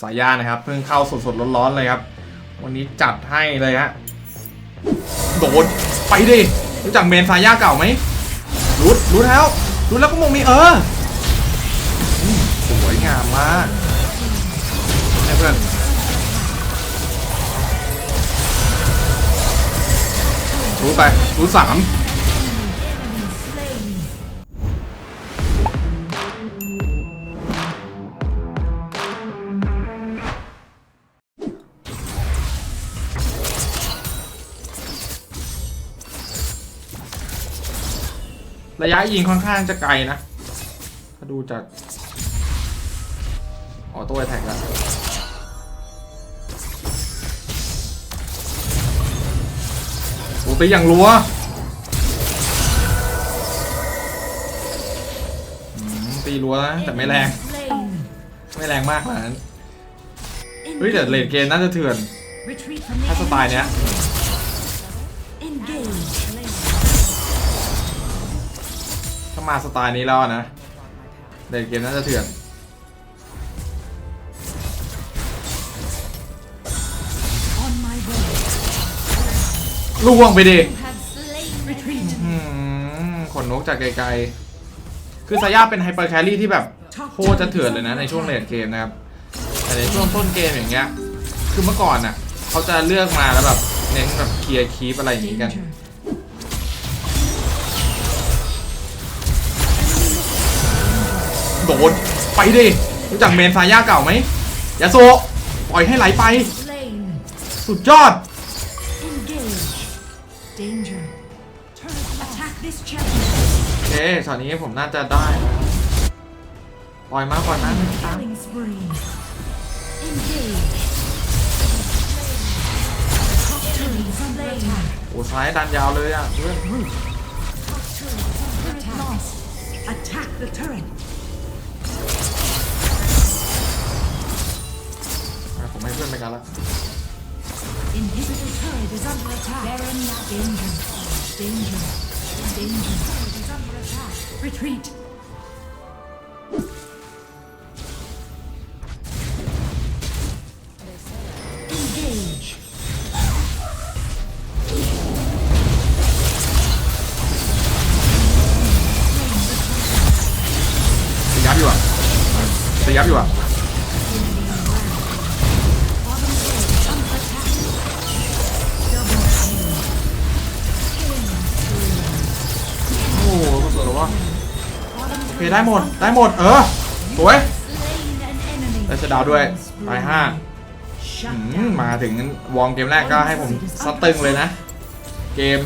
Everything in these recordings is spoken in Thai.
สายานะครับ เพิ่งเข้าสดๆร้อนๆเลยครับ วันนี้จัดให้เลยฮะโดดไปดิรู้จักเมนสายาเก่าไหมรู้รู้แล้วรู้แล้วก็มงมีเออสวยงามมากให้เพื่อนรู้ไปรู้สาม ระยะยิงค่อนข้างจะไกลนะ ถ้าดูจากออโต้แท็กแล้วโอ้ตีอย่างรัวตีรัวนะแต่ไม่แรง ไม่แรงมากขนาดนั้นเฮ้ยแต่เลนเกมน่าจะเถื่อน ถ้าสไตล์เนี้ย มาสไตล์นี้แล้วนะเลนเกมน่าจะเถื่อนล่วงไปดิขนนกจากไกลๆ คือซาย่าเป็นไฮเปอร์แครี่ที่แบบโคจะเถื่อนเลยนะในช่วงเลดเกมนะครับ แต่ในช่วงต้นเกมอย่างเงี้ย คือเมื่อก่อนอะ เขาจะเลือกมาแล้วแบบเน้นแบบเคลียร์คีปอะไรอย่างงี้กัน โดนไปดิรู้จักเมนซาย่าเก่าไหมยาโซะปล่อยให้ไหลไป สุดยอด Danger. Attack this champion. โอเคช็อตนี้ผมน่าจะได้นะปล่อยมาปล่อยมาตาม Killing spree. Engage. Top turret is under attack. โอ้ซ้ายดันยาวเลยอะเพื่อน พื่อนไปกันละ Inhibitor turret is under attack. Baron danger. Danger. Danger. Turret is under attack. Retreat. เคได้หมด ได้หมด เออ สวย ได้จะดาวด้วย ตายห้ามมาถึงวอร์เกมแรกก็ให้ผมซัดตึงเลยนะ เกม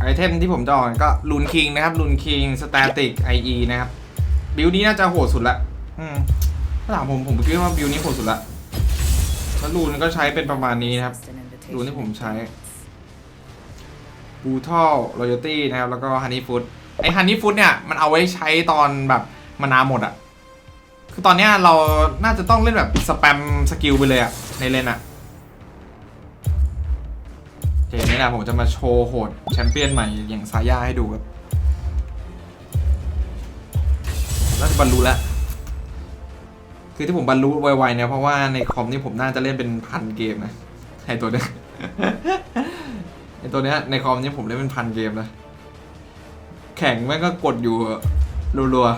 ไอเทมที่ผมจะออกก็ลูนคิงนะครับลูนคิงสแตติกไอเอนะครับ บิลนี้น่าจะโหดสุดละถ้าถามผมผมคิดว่าบิลนี้โหดสุดละแล้วลูนก็ใช้เป็นประมาณนี้นะครับลูนที่ผมใช้ บูทัลรอยัลตี้นะครับ แล้วก็ฮันนี่ฟูดไอฮันนี่ฟูดเนี่ย มันเอาไว้ใช้ตอนแบบมานาหมดอะคือตอนเนี้ยเราน่าจะต้องเล่นแบบสแปมสกิลไปเลยอะในเลนอะเกมนี้แหละผมจะมาโชว์โหดแชมเปี้ยนใหม่อย่างซาย่าให้ดูครับน่าจะบรรลุแล้ว คือที่ผมบรรลุไวๆเนี่ยเพราะว่าในคอมนี่ผมน่าจะเล่นเป็นพันเกมนะไอตัวเนี้ย ไอตัวเนี้ยในคอมนี่ผมเล่นเป็นพันเกมนะ แข่งแม่งก็กดอยู่รัว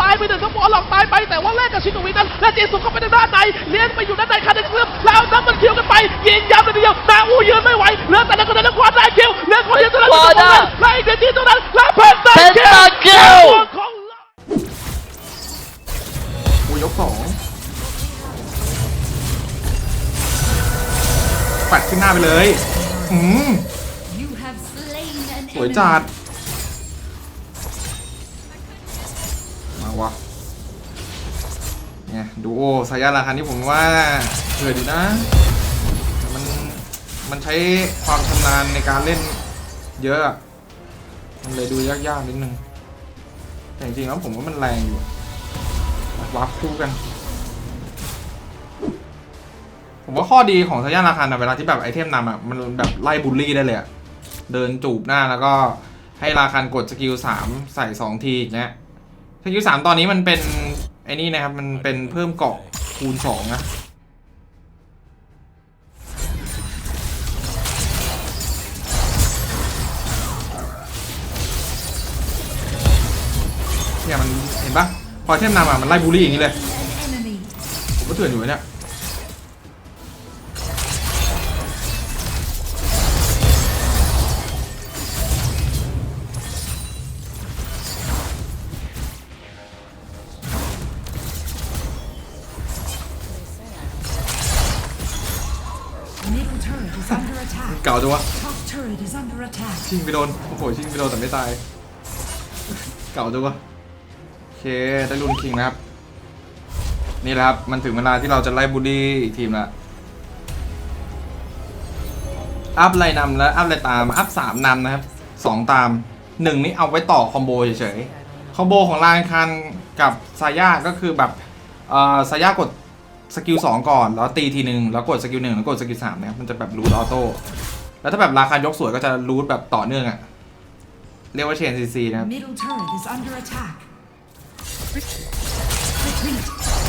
ตายไปหนึ่งทั้งหมอหลอกตายไปแต่ว่าแรกกับชิโนวินั้นและเจสุเข้าไปในด้านในเลี้ยงไปอยู่ด้านในคาเดนเคลือบแล้วน้ำมันคิวกันไปยิงยาวเลยทีเดียวนาอูยืนไม่ไหวเหลือแต่ละคนในคว้าได้คิวเหลือคนเดียวเท่านั้นที่จะได้ไล่เดนที่เท่านั้นและเพนตาคิวของๆโอ้ยยกสองปัดขึ้นหน้าไปเลย สวยจัดมาวะเนี่ยดูโอสายาราคันที่ผมว่าเถื่อนอยู่นะ มันมันใช้ความชำนาญในการเล่นเยอะ มันเลยดูยากๆนิดนึงแต่จริงๆแล้วผมว่ามันแรงอยู่วาร์ปคู่กัน ผมว่าข้อดีของสายาราคันะเวลาที่แบบไอเทมนำอะมันแบบไล่บูลลี่ได้เลยอะเดินจูบหน้าแล้วก็ให้ราคันกดสกิลสามใส่สองทีอย่างเงี้ยสกิลสามตอนนี้มันเป็นไอ้นี่นะครับ มันเป็นเพิ่มเกาะคูณสองนะเนี่ยมันเห็นปะพอเทมนำอะมันไล่บูลลี่อย่างนี้เลยผมก็เถื่อนอยู่เนี่ย turret is under attack. ชิงไปโดน โอ้โห ชิงไปโดนแต่ไม่ตาย เก่าจังวะโอเค ได้รุนคิงนะครับ นี่แหละครับ มันถึงเวลาที่เราจะไล่บูลลี่อีกทีมละ อัพอะไรนำแล้ว อัพอะไรตาม อัพสามนำนะครับสองตามหนึ่งนี่เอาไว้ต่อคอมโบเฉยๆ คอมโบของลานคันกับซาย่าก็คือแบบเอ่อซาย่ากดสกิลสองก่อน แล้วตีทีหนึ่งแล้วกดสกิลหนึ่งแล้วกดสกิลสามนะครับมันจะแบบรูทออโต้ แล้วถ้าแบบราคายกสวยก็จะรูทแบบต่อเนื่องอะเรียกว่าเชนซีซีนะครับ Middle turret is under attack. Retreat. Ally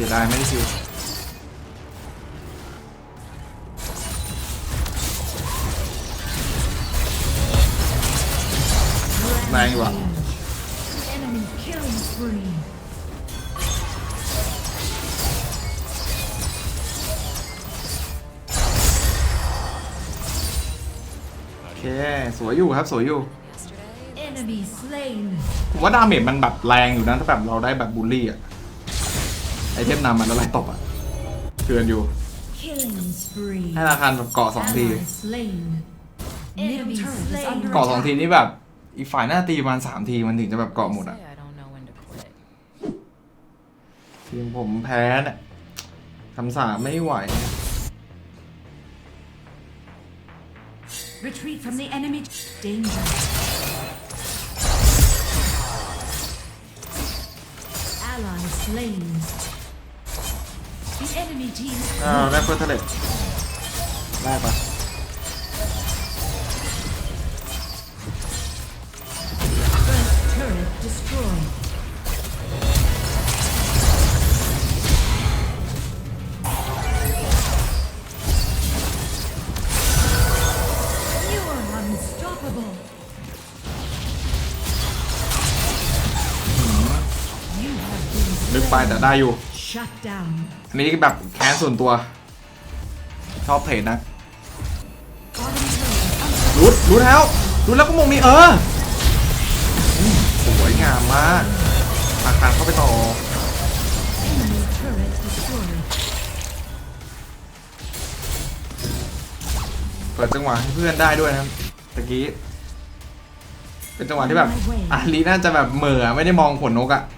สียดายไม่ได้คิวแรงอยู่อะโอเค สวยอยู่ครับ สวยอยู่ผมว่าดาเมจมันแบบแรงอยู่นะถ้าแบบเราได้แบบบูลลี่อะ อเทมนำมันแล้วไล่ตบอะเตือนอยู่ Killing spree. ให้ราคาแบบเกาะสองที Ally slain. Enemy slain. เกาะสองทีนี่แบบ อีกฝ่ายหน้าตีประมาณสามทีมันถึงจะแบบเกาะหมดอะ Say I don't know when to quit. ทีมผมแพ้เนี่ยคำสาปไม่ไหว Retreat from the enemy. Danger. Ally slain. The enemy team. อ้าวได้เฟิร์สเทเลตได้ปะ First turret destroyed. You are unstoppable. You have been ลึกไปแต่ได้อยู่ shut down. อันนี้แบบแค้นส่วนตัว ชอบเทรดนะ Bottom turret รุดรุดแล้วรุดแล้วก็มงนี่เอออืมสวยงามมากอาคารเข้าไปต่อ enemy turret destroyed. เปิดจังหวะให้เพื่อนได้ด้วยนะครับตะกี้เป็นจังหวะที่แบบอาลีน่าจะแบบเหม่อไม่ได้มองผลนกอะ Top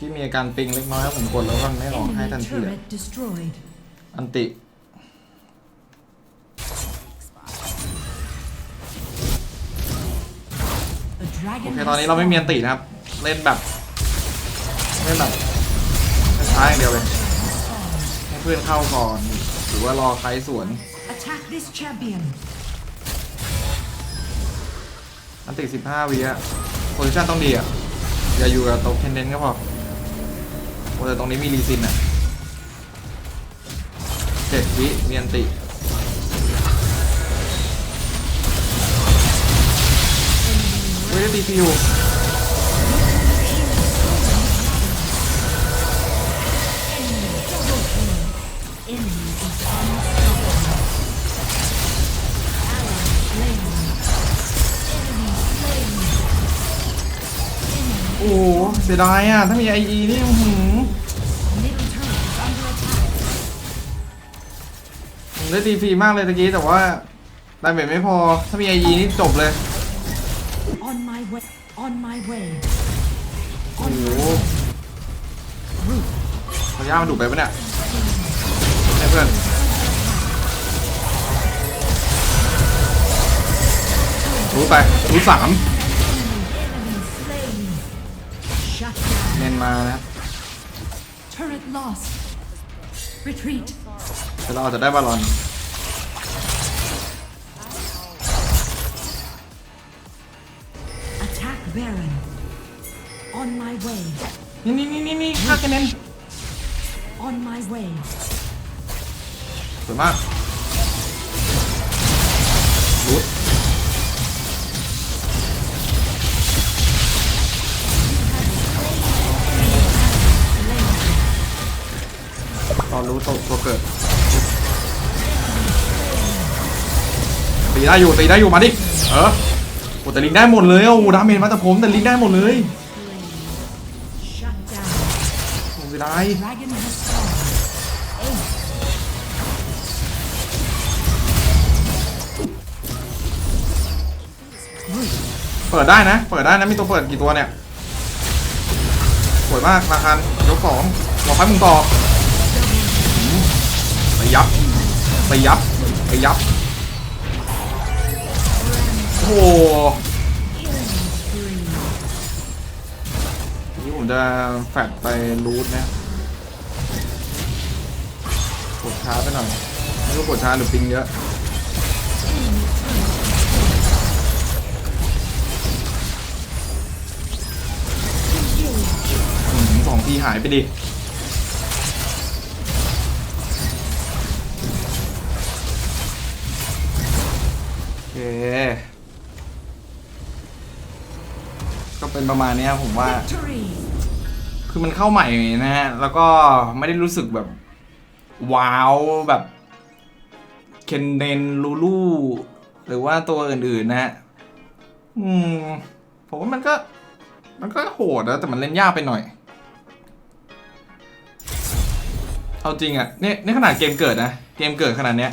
On my way. Engage. Retreat. Retreat. ตะกี้มีอาการปิงเล็กน้อยครับผมกดแล้วก็ไม่ออกให้ Enemy ทันทีอะ turret destroyed. อันติ A dragon โอเค has ตอนนี้เราไม่มีอันตินะครับ เล่นแบบ เล่นแบบช้าๆอย่างเดียวเลยให้เพื่อนเข้าก่อน หรือว่ารอใครสวน Attack this champion. อันติ 15วิอะโพซิชันต้องดีอะอย่าอยู่กับโต๊ะเทนเดนก็พอโอ้ แต่ตรงนี้มีรีซินอะเจ็ดวิเมียนติไม่ได้ตีพิวโอ้เสียดายอะ ถ้ามีไอ IE นี่หืม ได้ตีฟรีมากเลยตะกี้แต่ว่าดาเมจไม่พอ ถ้ามีไออีนี่จบเลย On my way. On my way. โอ้โหพยายามมันดุไปปะเนี่ยให้เพื่อนรู้ไปรู้สาม Enemy slain. Shut down. เน้นมานะครับ Turret lost. Retreat. แต่เราอาจจะได้บอลลอน Attack Baron. On my way. นี่นี่นี่นี่นี่ฆ่ากันเน้น On my way. สวยมากรูดตอนรู้ตัวตัวเกิด ได้อยู่ตีได้อยู่มาดิเออโอ้แต่ลิงได้หมดเลยโอ้ดาเมจมาแต่ผมแต่ลิงได้หมดเลย Shut down. โอ้เสียดาย Dragon has fallen. เปิดได้นะ เปิดได้นะมีตัวเปิดกี่ตัวเนี่ยสวยมากราคันยกสองบอกให้มึงต่อไปยับไปยับไปยับ โอ้โหนี่ผมจะแฟดไปรูทนะกดช้าไปหน่อยไม่รู้กดช้าหรือปิงเยอะสองทีหายไปดิ เป็นประมาณเนี้ยผมว่า Victory. คือมันเข้าใหม่นะฮะ แล้วก็ไม่ได้รู้สึกแบบ ว้าวแบบเคนเดนลูลูหรือว่าตัวอื่นๆนะฮะ อืม ผมว่ามันก็ มันก็โหดนะแต่มันเล่นยากไปหน่อย เอาจริงอะเนี่ยนี่ขนาดเกมเกิดนะ เกมเกิดขนาดเนี้ย